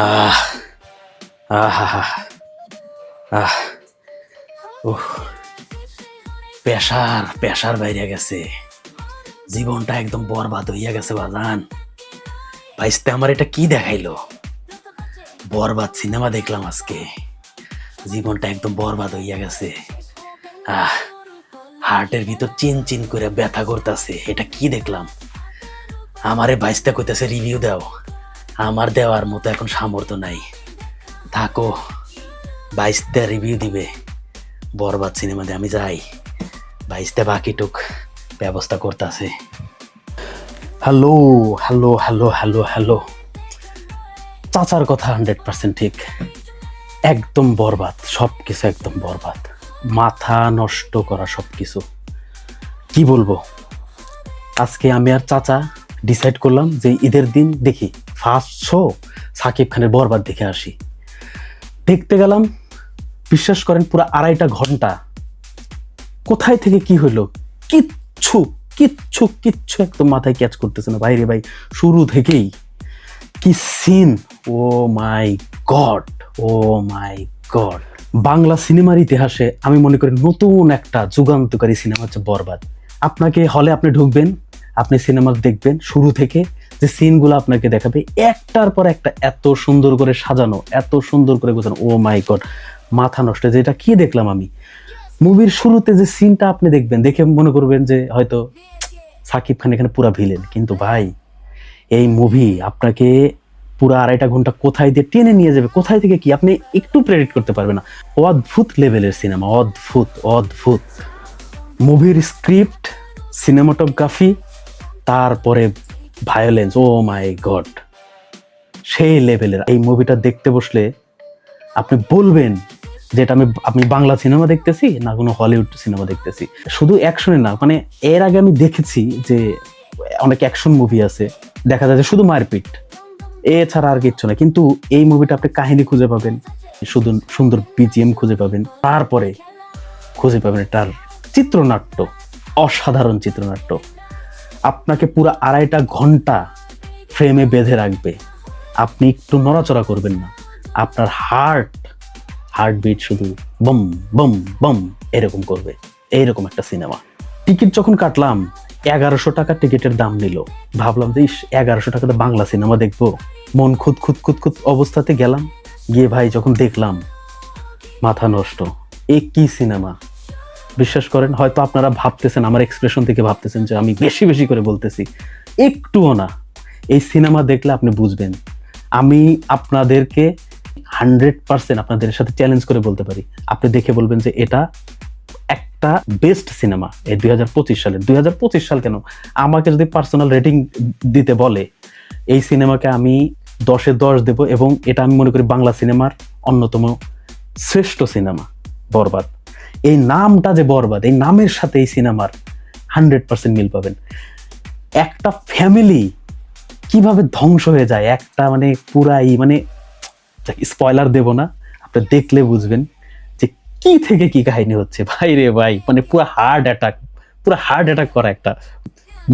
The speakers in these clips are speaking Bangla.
আহ আহ আহ উহ পেশার পেশার বাইরে গেছে। জীবনটা একদম বরবাদ হইয়া গেছে বাজান। ভাইস্তে, আমার এটা কি দেখাইলো? বরবাদ সিনেমা দেখলাম আজকে। জীবনটা একদম বরবাদ হইয়া গেছে। আহ, হার্টের ভিতর চিন চিন করে ব্যথা করতেছে। এটা কি দেখলাম? আমারে বাইসতে কইতেছে, রিভিউ দাও। আমার দেওয়ার মতো এখন সামর্থ্য নাই। থাকো বাইসতে রিভিউ দিবে। বরবাদ সিনেমাতে আমি যাই। বাইসতে বাকিটুক ব্যবস্থা করতেছে। Hello hello hello hello hello. চাচার কথা হান্ড্রেড পার্সেন্ট ঠিক। একদম বরবাদ সব কিছু একদম বরবাদ। মাথা নষ্ট করা সব কিছু কি বলব? আজকে আমি আর চাচা ডিসাইড করলাম যে ঈদের দিন দেখি। ফার্স্ট শো সাকিব খানের বরবাদ দেখে আসি। দেখতে গেলাম, বিশ্বাস করেন পুরো আড়াইটা ঘণ্টা। কোথায় থেকে কি হইল? কিচ্ছু কিচ্ছু কিচ্ছু একদম মাথায় ক্যাচ করতেছে না। বাইরে ভাই, শুরু থেকেই কি scene oh my god oh my god Bangla সিনেমার ইতিহাসে আমি মনে করি নতুন একটা যুগান্তকারী সিনেমা হচ্ছে বরবাদ। আপনাকে হলে আপনি ঢুকবেন, আপনি সিনেমা দেখবেন শুরু থেকে যে সিনগুলো আপনাকে দেখাবে, একটার পর একটা এত সুন্দর করে সাজানো, এত সুন্দর করে গোছানো। ও মাই গড, মাথা নষ্ট। যেটা কি দেখলাম আমি? মুভির শুরুতে যে সিনটা আপনি দেখবেন, দেখে মনে করবেন যে হয়তো সাকিব খান এখানে পুরা ভিলেন। কিন্তু ভাই, এই মুভি আপনাকে পুরো আড়াইটা ঘণ্টা কোথায় দিয়ে টেনে নিয়ে যাবে? কোথায় থেকে কি? আপনি একটু প্রেডিক্ট করতে পারবেন না। অদ্ভুত লেভেলের সিনেমা অদ্ভুত অদ্ভুত। মুভির স্ক্রিপ্ট সিনেমাটোগ্রাফি তারপরে ভায়োলেন্স ও মাই গড সেই লেভেলের এই মুভিটা দেখতে বসলে আপনি বলবেন যে এটা আমি আমি বাংলা সিনেমা দেখতেছি না কোনো হলিউড সিনেমা দেখতেছি। শুধু অ্যাকশনে না মানে এর আগে আমি দেখেছি যে অনেক অ্যাকশন মুভি আছে, দেখা যায় যে শুধু মারপিট। এছাড়া আর কিচ্ছু না, কিন্তু এই মুভিটা আপনি কাহিনী খুঁজে পাবেন শুধু সুন্দর বিজিএম খুঁজে পাবেন, তারপরে খুঁজে পাবেন তার চিত্রনাট্য, অসাধারণ চিত্রনাট্য। আপনাকে পুরো আড়াইটা ঘণ্টা ফ্রেমে বেঁধে রাখবে। আপনি একটু নড়াচড়া করবেন না। আপনার হার্ট হার্টবিট শুধু বম বম বম এরকম করবে। এইরকম একটা সিনেমা টিকিট যখন কাটলাম, এগারোশো টাকা টিকিটের দাম নিল। ভাবলাম যে, ইস, এগারোশো টাকাতে বাংলা সিনেমা দেখব। মন খুদ খুদ খুদ খুদ অবস্থাতে গেলাম। গিয়ে ভাই যখন দেখলাম, মাথা নষ্ট। এ কি সিনেমা বিশ্বাস করেন, হয়তো আপনারা ভাবতেছেন, আমার এক্সপ্রেশন থেকে ভাবতেছেন যে আমি বেশি বেশি করে বলতেছি। একটুও না। এই সিনেমা দেখলে আপনি বুঝবেন। আমি আপনাদেরকে হান্ড্রেড পার্সেন্ট আপনাদের সাথে চ্যালেঞ্জ করে বলতে পারি। আপনি দেখে বলবেন যে এটা একটা বেস্ট সিনেমা এই দুই হাজার পঁচিশ সালের। দুই হাজার পঁচিশ সাল কেন? আমাকে যদি পার্সোনাল রেটিং দিতে বলে, এই সিনেমাকে আমি দশে দশ দেব এবং এটা আমি মনে করি বাংলা সিনেমার অন্যতম শ্রেষ্ঠ সিনেমা বরবাদ। এই নামটা যে বরবাদ, এই নামের সাথে এই সিনেমার হান্ড্রেড পার্সেন্ট মিল পাবেন। একটা ফ্যামিলি কীভাবে ধ্বংস হয়ে যায়, একটা মানে পুরাই মানে স্পয়লার দেব না, আপনি দেখলে বুঝবেন যে কি থেকে কি কাহিনী হচ্ছে। ভাই রে ভাই মানে পুরো হার্ট অ্যাটাক, পুরো হার্ট অ্যাটাক করা একটা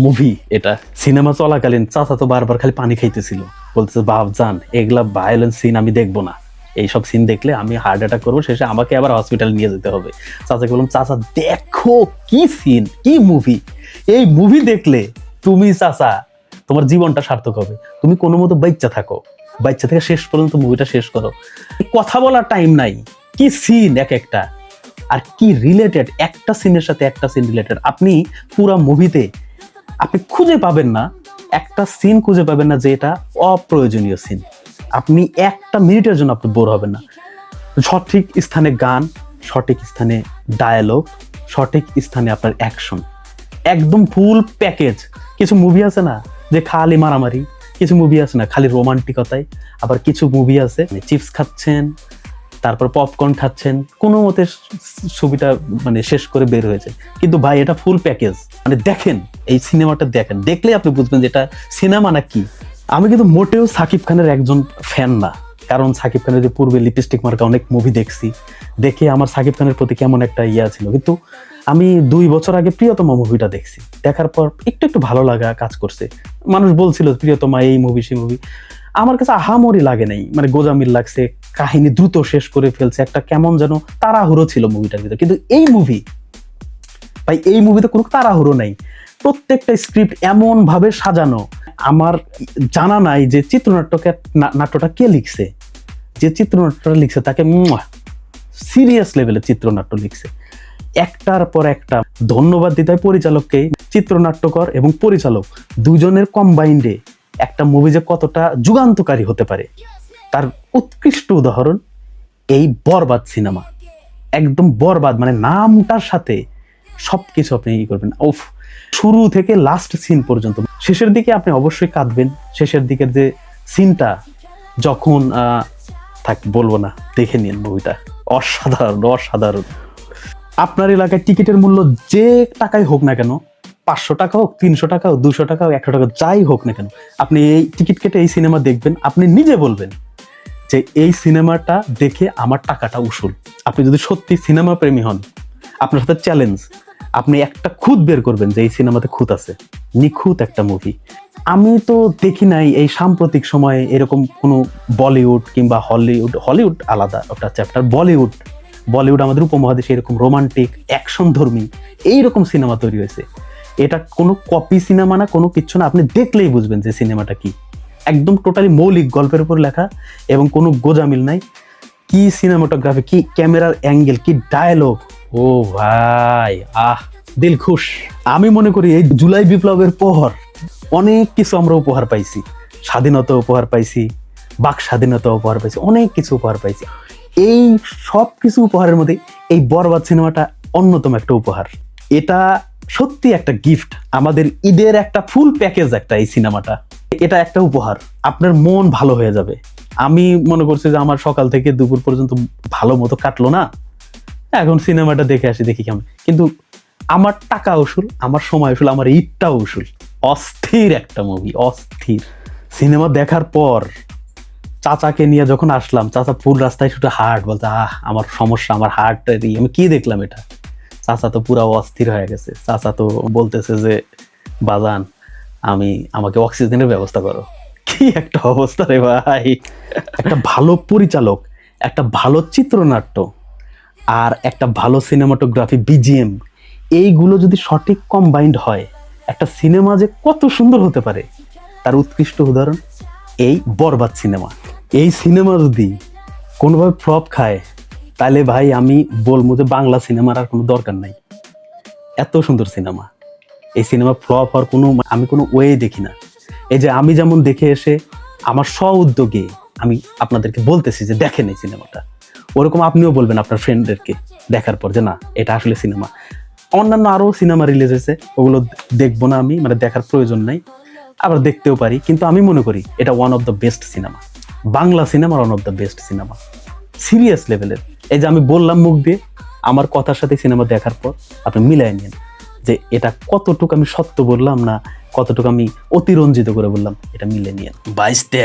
মুভি এটা। সিনেমা চলাকালীন চাচা তো বারবার খালি পানি খাইতেছিল। বলতেছে, বাপ জান, এগুলা ভায়োলেন্স সিন আমি দেখব না। এইসব সিন দেখলে আমি হার্ট অ্যাটাক করব, শেষে আমাকে আবার হসপিটাল নিয়ে যেতে হবে। চাচাকে বললাম, চাচা, দেখো কি সিন কি মুভি এই মুভি দেখলে তুমি চাচা, তোমার জীবনটা সার্থক হবে। তুমি কোনো মতো বাচ্চা থাকো। বাচ্চা থেকে শেষ পর্যন্ত মুভিটা শেষ করো। কথা বলার টাইম নাই। কি সিন এক একটা? আর কি রিলেটেড একটা সিনের সাথে একটা সিন রিলেটেড আপনি পুরা মুভিতে আপনি খুঁজে পাবেন না। একটা সিন খুঁজে পাবেন না যে এটা অপ্রয়োজনীয় সিন আপনি একটা মিনিটের জন্য আপনি বোর হবেন না। সঠিক স্থানে গান, সঠিক স্থানে ডায়ালগ সঠিক স্থানে আপনার অ্যাকশন একদম ফুল প্যাকেজ কিছু মুভি আছে না যে খালি মারামারি, কিছু মুভি আছে না খালি রোমান্টিকতায় আবার কিছু মুভি আছে চিপস খাচ্ছেন, তারপর পপকর্ন খাচ্ছেন, কোনো মতে ছবিটা মানে শেষ করে বের হয়েছে। কিন্তু ভাই, এটা ফুল প্যাকেজ মানে দেখেন, এই সিনেমাটা দেখেন। দেখলে আপনি বুঝবেন যে এটা সিনেমা না কি আমি কিন্তু মোটেও সাকিব খানের একজন ফ্যান না। কারণ সাকিব খানের যে পূর্বে লিপস্টিক মার্কা অনেক মুভি দেখছি, দেখে আমার সাকিব খানের প্রতি কেমন একটা ইয়া ছিল। কিন্তু আমি দুই বছর আগে প্রিয়তমা মুভিটা দেখছি। দেখার পর একটু একটু ভালো লাগা কাজ করছে। মানুষ বলছিল, প্রিয়তমা, এই মুভি সেই মুভি আমার কাছে আহামরি লাগে নাই। মানে গোজামিল লাগছে, কাহিনী দ্রুত শেষ করে ফেলছে, একটা কেমন যেন তাড়াহুড়ো ছিল মুভিটার ভিতরে। কিন্তু এই মুভি ভাই, এই মুভিতে কোনো তাড়াহুড়ো নাই। প্রত্যেকটা স্ক্রিপ্ট এমন ভাবে সাজানো আমার জানা নাই যে চিত্রনাট্যকে নাট্যটা কে লিখছে। যে চিত্রনাট্যটা লিখছে, তাকে সিরিয়াস লেভেলের চিত্রনাট্য লিখছে। একটার পর একটা ধন্যবাদ দিতে হয় পরিচালককে, চিত্রনাট্যকর এবং পরিচালক দুজনের কম্বাইন্ডে একটা মুভি যে কতটা যুগান্তকারী হতে পারে। তার উৎকৃষ্ট উদাহরণ, এই বরবাদ সিনেমা। একদম বরবাদ মানে নামটার সাথে সবকিছু আপনি ই করবেন। ওফ শুরু থেকে লাস্ট সিন পর্যন্ত। শেষের দিকে আপনি অবশ্যই কাঁদবেন। শেষের দিকের যে সিনটা, যখন থাক, বলব না, দেখে নিন মুভিটা অসাধারণ অসাধারণ। আপনার এলাকায় টিকিটের মূল্য যে টাকাই হোক না কেন, পাঁচশো টাকা হোক, তিনশো টাকা হোক, দুশো টাকা হোক, একশো টাকা যাই হোক না কেন, আপনি এই টিকিট কেটে এই সিনেমা দেখবেন, আপনি নিজে বলবেন যে এই সিনেমাটা দেখে আমার টাকাটা উসুল। আপনি যদি সত্যি সিনেমা প্রেমী হন, আপনার সাথে চ্যালেঞ্জ আপনি একটা খুঁত বের করবেন যে এই সিনেমাতে খুঁত আছে। নিখুঁত একটা মুভি আমি তো দেখি নাই এই সাম্প্রতিক সময়ে এরকম কোনো বলিউড কিংবা হলিউড হলিউড আলাদা একটা চ্যাপ্টার বলিউড। বলিউড আমাদের উপমহাদেশে এরকম রোমান্টিক অ্যাকশন ধর্মী, এইরকম সিনেমা তৈরি হয়েছে। এটা কোনো কপি সিনেমা না, কোনো কিচ্ছু না, আপনি দেখলেই বুঝবেন যে সিনেমাটা কি। একদম টোটালি মৌলিক গল্পের উপর লেখা এবং কোনো গোজামিল নাই। কি সিনেমাটোগ্রাফি কি ক্যামেরার অ্যাঙ্গেল কি ডায়ালগ ও ভাই, আহ, দিল খুশ। আমি মনে করি এই জুলাই বিপ্লবের পর অনেক কিছু আমরা উপহার পাইছি। স্বাধীনতা উপহার পাইছি, বাক স্বাধীনতা উপহার পাইছি, অনেক কিছু উপহার পাইছি। এই সব কিছু উপহারের মধ্যে এই বরবাদ সিনেমাটা অন্যতম একটা উপহার। এটা সত্যি একটা গিফট আমাদের ঈদের একটা ফুল প্যাকেজ একটা এই সিনেমাটা। এটা একটা উপহার। আপনার মন ভালো হয়ে যাবে। আমি মনে করছি যে আমার সকাল থেকে দুপুর পর্যন্ত ভালো মতো কাটলো না। এখন সিনেমাটা দেখে আসি, দেখি কেমন। কিন্তু আমার টাকা উসুল, আমার সময় উসুল, আমার ঈদটাও উসুল। অস্থির একটা মুভি অস্থির। সিনেমা দেখার পর চাচাকে নিয়ে যখন আসলাম, চাচা ফুল রাস্তায় শুধু হার্ট বলতে আহ, আমার সমস্যা, আমার হার্ট আমি কি দেখলাম এটা? চাচা তো পুরা অস্থির হয়ে গেছে। চাচা তো বলতেছে যে, বাজান আমি, আমাকে অক্সিজেনের ব্যবস্থা করো। কি একটা অবস্থা রে ভাই। একটা ভালো পরিচালক, একটা ভালো চিত্রনাট্য, আর একটা ভালো সিনেমাটোগ্রাফি বিজিএম এইগুলো যদি সঠিক কম্বাইন্ড হয়, একটা সিনেমা যে কত সুন্দর হতে পারে, তার উৎকৃষ্ট উদাহরণ, এই বরবাদ সিনেমা এই সিনেমা যদি কোনোভাবে ফ্লপ খায়, তাহলে ভাই আমি বলব যে বাংলা সিনেমার আর কোনো দরকার নাই। এত সুন্দর সিনেমা এই সিনেমা ফ্লপ হওয়ার কোনো আমি কোনো ওয়ে দেখি না। এই যে আমি যেমন দেখে এসে আমার স্ব উদ্যোগে আমি আপনাদেরকে বলতেছি যে দেখেন এই সিনেমাটা ওরকম আপনিও বলবেন আপনার ফ্রেন্ডদেরকে দেখার পর যে, না, এটা আসলে সিনেমা অন্যান্য আরও সিনেমা রিলিজ হয়েছে, ওগুলো দেখব না আমি মানে দেখার প্রয়োজন নাই। আবার দেখতেও পারি, কিন্তু আমি মনে করি এটা one of the best cinema Bangla সিনেমার one of the best cinema serious লেভেলের এই যে আমি বললাম মুখ দিয়ে, আমার কথার সাথে সিনেমা দেখার পর আপনি মিলাই নিন। যে এটা কতটুকু আমি সত্য বললাম না কতটুকু আমি অতিরঞ্জিত করে বললাম এটা মিলে নিয়ে বাইসতে।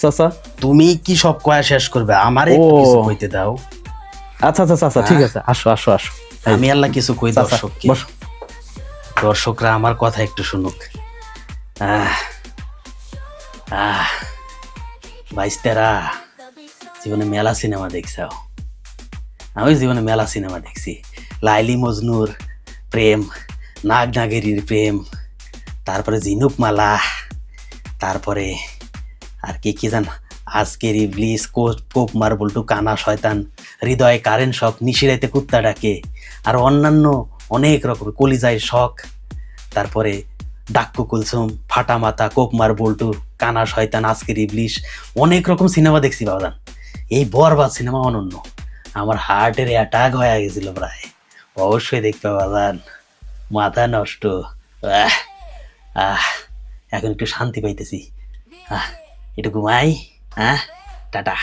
চাচা তুমি কি সব কয়া শেষ করবে? আমার। কিছু কইতে দাও। আচ্ছা আচ্ছা চাচা ঠিক আছে আসো আসো আসো। আমি আল্লাহ কিছু কই দর্শককে। দর্শকরা আমার কথা একটু শুনুক। আহ আহ বাইস্তেরা জীবনে মেলা সিনেমা দেখছাও। আমি জীবনে মেলা সিনেমা দেখছি। লাইলি মজনুর প্রেম নাগ নাগেরির প্রেম, তারপরে ঝিনুক মালা তারপরে আর কি কি জান, আজকের ইবলিস, কোপ কোপ মার্বলটু কানা শয়তান, হৃদয়ে কারেন্ট শখ, নিশিরাইতে কুত্তা ডাকে, আর অন্যান্য অনেক রকম কলিজায় শখ, তারপরে ডাক্কু কুলসুম ফাটা মাথা কোপ মার্বলটু কানা শয়তান, আজকের ইবলিশ অনেক রকম সিনেমা দেখছি বাবাদান এই বরবাদ সিনেমা অনন্য। আমার হার্টের অ্যাটাক হয়ে গেছিল প্রায়। অবশ্যই দেখতে পাবেন মাথা নষ্ট। আহ আহ, এখন একটু শান্তি পাইতেছি। আহ একটু ঘুমাই হ্যাঁ টাটা।